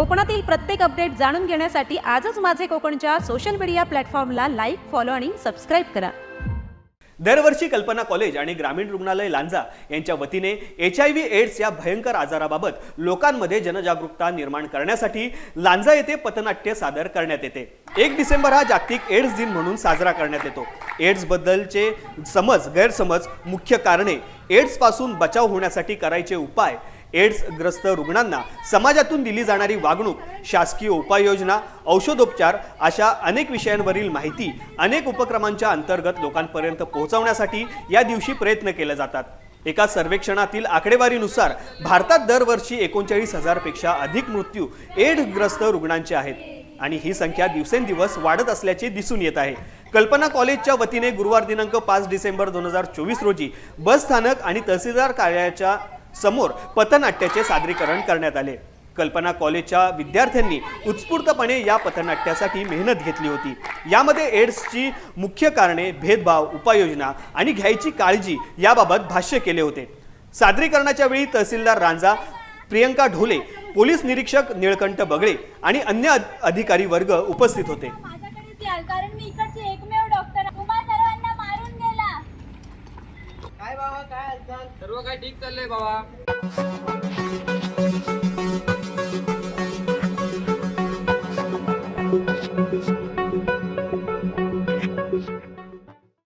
कोकणातील प्रत्येक अपडेट जाणून घेण्यासाठी आजच माझे कोकणच्या सोशल मीडिया प्लॅटफॉर्मला लाईक फॉलो आणि सबस्क्राईब करा. दरवर्षी कल्पना कॉलेज आणि ग्रामीण रुग्णालय लांजा यांच्या वतीने एच आय व्ही एड्स या भयंकर आजाराबाबत लोकांमध्ये जनजागरूकता निर्माण करण्यासाठी लांजा येथे पथनाट्य सादर करण्यात येते. एक डिसेंबर हा जागतिक एड्स दिन म्हणून साजरा करण्यात येतो. एड्सबद्दलचे समज गैरसमज मुख्य कारणे एड्सपासून बचाव होण्यासाठी करायचे उपाय एड्सग्रस्त रुग्णांना समाजातून दिली जाणारी वागणूक शासकीय उपाययोजना औषधोपचार अशा अनेक विषयांवरील माहिती अनेक उपक्रमांच्या अंतर्गत लोकांपर्यंत पोहोचवण्यासाठी या दिवशी प्रयत्न केले जातात. एका सर्वेक्षणातील आकडेवारीनुसार भारतात दरवर्षी एकोणचाळीस हजारपेक्षा अधिक मृत्यू एड्सग्रस्त रुग्णांचे आहेत आणि ही संख्या दिवसेंदिवस वाढत असल्याचे दिसून येत आहे. कल्पना कॉलेजच्या वतीने गुरुवार दिनांक पाच डिसेंबर दोन हजार चोवीस रोजी बस स्थानक आणि तहसीलदार कार्यालयाच्या समोर पथनाट्याचे सादरीकरण करण्यात आले. कल्पना कॉलेजच्या विद्यार्थ्यांनी उत्स्फूर्तपणे या पथनाट्यासाठी मेहनत घेतली होती. यामध्ये एड्सची मुख्य कारणे भेदभाव उपाययोजना आणि घ्यायची काळजी याबाबत भाष्य केले होते. सादरीकरणाच्या वेळी तहसीलदार रांजा प्रियंका ढोले पोलीस निरीक्षक निळकंठ बगळे आणि अन्य अधिकारी वर्ग उपस्थित होते. काय सर्व काय ठीक चाललंय बाबा.